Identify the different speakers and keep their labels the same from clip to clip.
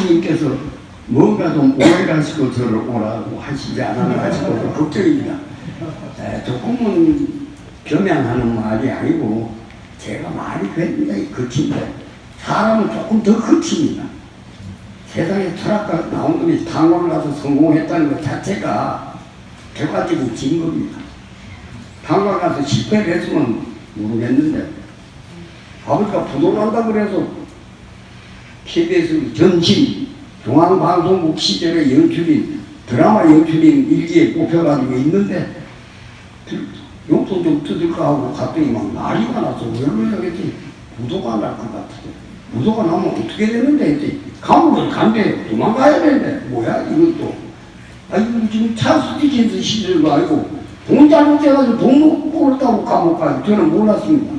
Speaker 1: 스님께서 뭔가 좀 오해가 시고 저를 오라고 하시지 않았나 싶어서 걱정입니다. 에, 조금은 겸양하는 말이 아니고 제가 말이 굉장히 거친데 사람은 조금 더 거칩니다. 세상에 철학가 나온 놈이 당원을 가서 성공했다는 것 자체가 객관적인 증거입니다. 당원 가서 실패를 했으면 모르겠는데 아버지가 부도난다 그래서 KBS 전신 중앙방송국 시절의 연출인 드라마 연출인 일기에 뽑혀가지고 있는데 들- 용돈 좀 뜯을까 하고 갔더니 막 난리가 나서 왜 그러겠지 부도가 날 것 같은데 부도가 나면 어떻게 되는데 했지 감옥을 간대. 도망가야 되는데. 뭐야 이것도 아이고 지금 차수디킨스 시절도 아니고 돈 잘못해가지고 돈 꼴다고 감옥 가지. 저는 몰랐습니다.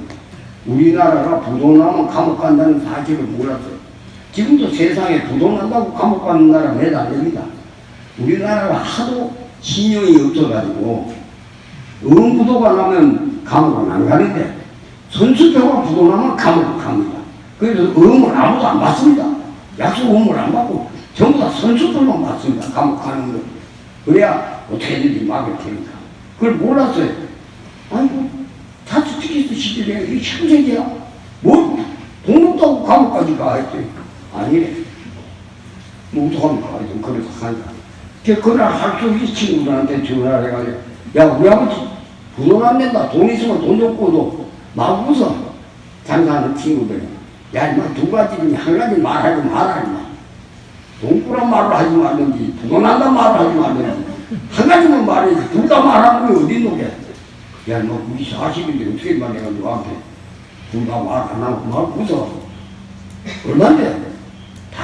Speaker 1: 우리나라가 부도 나면 감옥 간다는 사실을 몰랐어요 지금도 세상에 부도 난다고 감옥 가는 나라 됩니다 우리나라가 하도 신용이 없어가지고 응부도가 나면 감옥은 안 가는데 선수표가 부도 나면 감옥을 갑니다. 그래서 응을 아무도 안 받습니다. 약속 응을 안 받고 전부 다 선수들만 받습니다. 감옥 가는 거. 그래야 어떻게든지 막을 테니까. 그걸 몰랐어요. 아이고 자주 티켓 시절에 이게 현세계야. 뭘 동록도 감옥까지 가 했더니 아니래. 뭐 어떡합니까? 하여튼 그래서 간다. 그 그날 할수이 친구들한테 전화를 해가지고 야 우리 아버지 부돈 안 낸다. 돈 있으면 돈 줬고도 막 웃어. 장사하는 친구들이. 야 이마 두 가지니 한 가지 말하지 마라 이마. 돈 꾸란 말을 하지 말든지 부돈 난다 말을 하지 말든지 한 가지만 말해야지. 둘 다 말하는 게 어디 있노게 야너 우리 40인데 어떻게 말해가지고 앞에 둘 다 말 안 하고 막 웃어. 얼마인데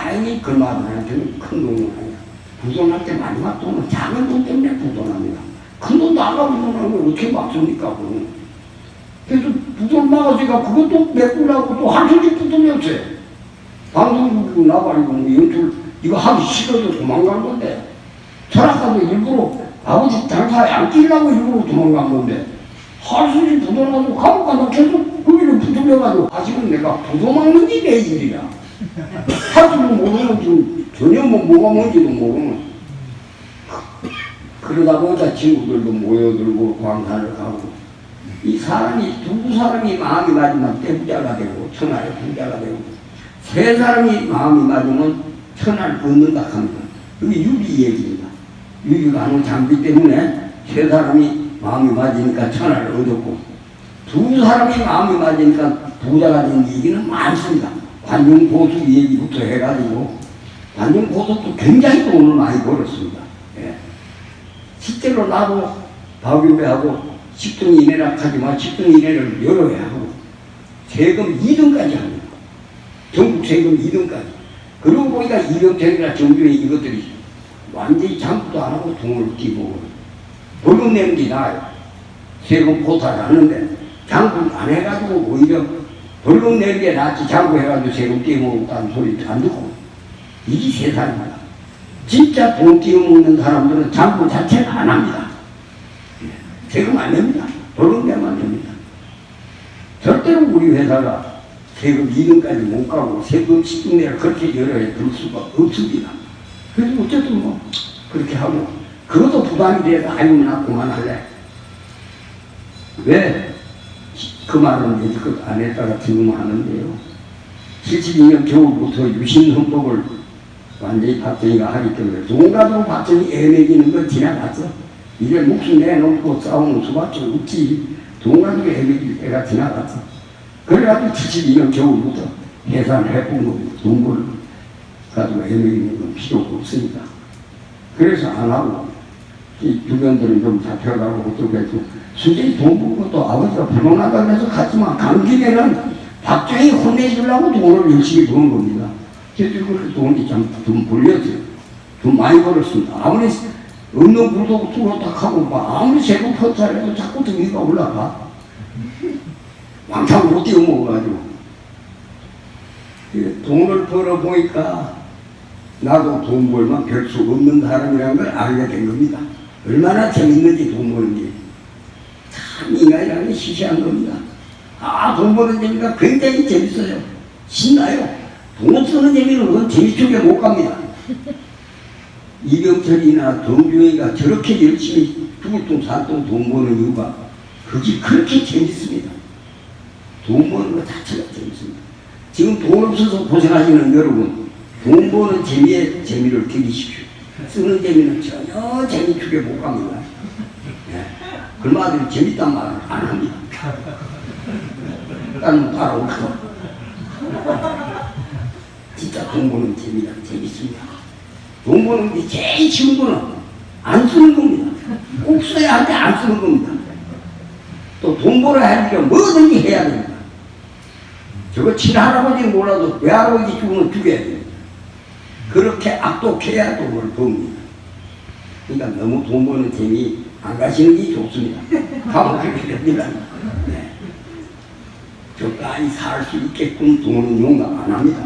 Speaker 1: 다행히 그 말한테는 큰 돈은 아니야 부돈할 때 마지막 돈은 작은 돈 때문에 부돈합니다. 큰 돈도 아까 부돈하는 걸 어떻게 막습니까? 그거는. 그래서 부돈 막아주니까 그것도 메꾸려고 또 한 소리 부돈이었어요. 방송국 나발이고 뭐 연출 이거 하기 싫어도 도망간 건데 철학가도 일부러 아버지 장사에 안 끼려고 일부러 도망간 건데 할 소리 부돈하고 감옥 가서 계속 거기를 부돌려가지고 아직은 내가 부도막는 게 내 일이야. 할 줄도 모르는 지금 전혀 뭐 뭐가 뭔지도 모르는 그러다 보니까 친구들도 모여들고 광산을 가고 이 사람이 두 사람이 마음이 맞으면 떼부자가 되고 천하의 부자가 되고 세 사람이 마음이 맞으면 천하를 얻는다 합니다. 그게 유비 얘기입니다. 유비가 하는 장비 때문에 세 사람이 마음이 맞으니까 천하를 얻었고 두 사람이 마음이 맞으니까 부자가 된 얘기는 많습니다. 관중 보수 얘기부터 해가지고 관중 보수도 굉장히 돈을 많이 벌었습니다. 예. 실제로 나도 박유배하고 10등 이내라 하지만 10등 이내를 여러 해 하고 세금 2등까지 합니다. 전국 세금 2등까지. 그러고 보니까 이병철이나 정준이 이것들이 완전히 장부도 안 하고 돈을 띄고 벌금 내는 게 나아요. 세금 포탈 하는데 장부 안 해가지고 오히려 벌금 내는 게 낫지 장부 해가지고 세금 띄워먹었다는 소리 안 듣고 이게 세상입니다. 진짜 돈 띄워먹는 사람들은 장부 자체를 안 합니다. 예, 세금 안 냅니다. 벌금 내면 안 됩니다. 절대로 우리 회사가 세금 2등까지 못 가고 세금 10등 내를 그렇게 여러 해둘 수가 없습니다. 그래서 어쨌든 뭐 그렇게 하고 그것도 부담이 돼서 아유 나 그만할래. 왜? 그 말은 이제껏 안 했다가 지금 하는데요. 72년 겨울부터 유신 헌법을 완전히 박정희가 하기 때문에 누군가도 박정희 애매기는 건 지나갔어. 이제 목숨 내놓고 싸우는 수밖에 없지. 누군가도 애매길 때가 지나갔어. 그래가지고 72년 겨울부터 해산을 해보고 동굴 가지고 애매기는 건 필요가 없으니까. 그래서 안 하고 이 주변들은 좀 잡혀가고 해서 순전히 돈 벌고 것도 아버지가 해서 갔지만 강진에는 박정희 혼내주려고 돈을 열심히 버는 겁니다. 그래서 그 돈이 참돈 벌렸어요. 돈 많이 벌었습니다. 아무리 없는 불도 뚫었다 하고 막 아무리 세금 퍼트해도 자꾸 등기가 올라가. 왕창으로 띄워먹어가지고. 그 돈을 벌어보니까 나도 돈 벌면 별수 없는 사람이라는 걸 알게 된 겁니다. 얼마나 재밌는지 돈 버는 게. 참 인간이라는 게 시시한 겁니다. 아, 돈 버는 재미가 굉장히 재밌어요. 신나요. 돈 쓰는 재미는 그건 재미쪽에 못 갑니다. 이병철이나 정주영이가 저렇게 열심히 죽을 돈 살돈 돈 버는 이유가 그게 그렇게 재밌습니다. 돈 버는 것 자체가 재밌습니다. 지금 돈 없어서 고생하시는 여러분, 돈 버는 재미에 재미를 들이십시오. 쓰는 재미는 전혀 재미쪽에 못 갑니다. 예. 그마들 재밌단 말을 안 합니다. 나는 따라오고 진짜 돈 버는 재미가 재밌습니다. 돈 버는 게 제일 쉬운 거는 안 쓰는 겁니다. 꼭 써야 할 때 안 쓰는 겁니다. 또 돈 벌어야 할 일은 뭐든지 해야 됩니다. 저거 친할아버지는 몰라도 외할아버지 죽으면 죽여야 됩니다. 그렇게 악독해야 돈을 법니다. 그러니까 너무 돈 버는 재미 안 가시는 게 좋습니다. 그렇게 됩니다. 네. 적당히 살 수 있게끔 돈은 용납 안 합니다.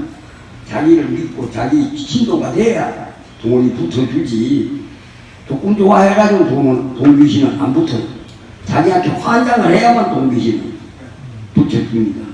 Speaker 1: 자기를 믿고 자기 신도가 돼야 돈이 붙어주지. 조금 좋아해가지고 돈은, 돈 귀신은 안 붙어요. 자기한테 환장을 해야만 돈 귀신은 붙여줍니다.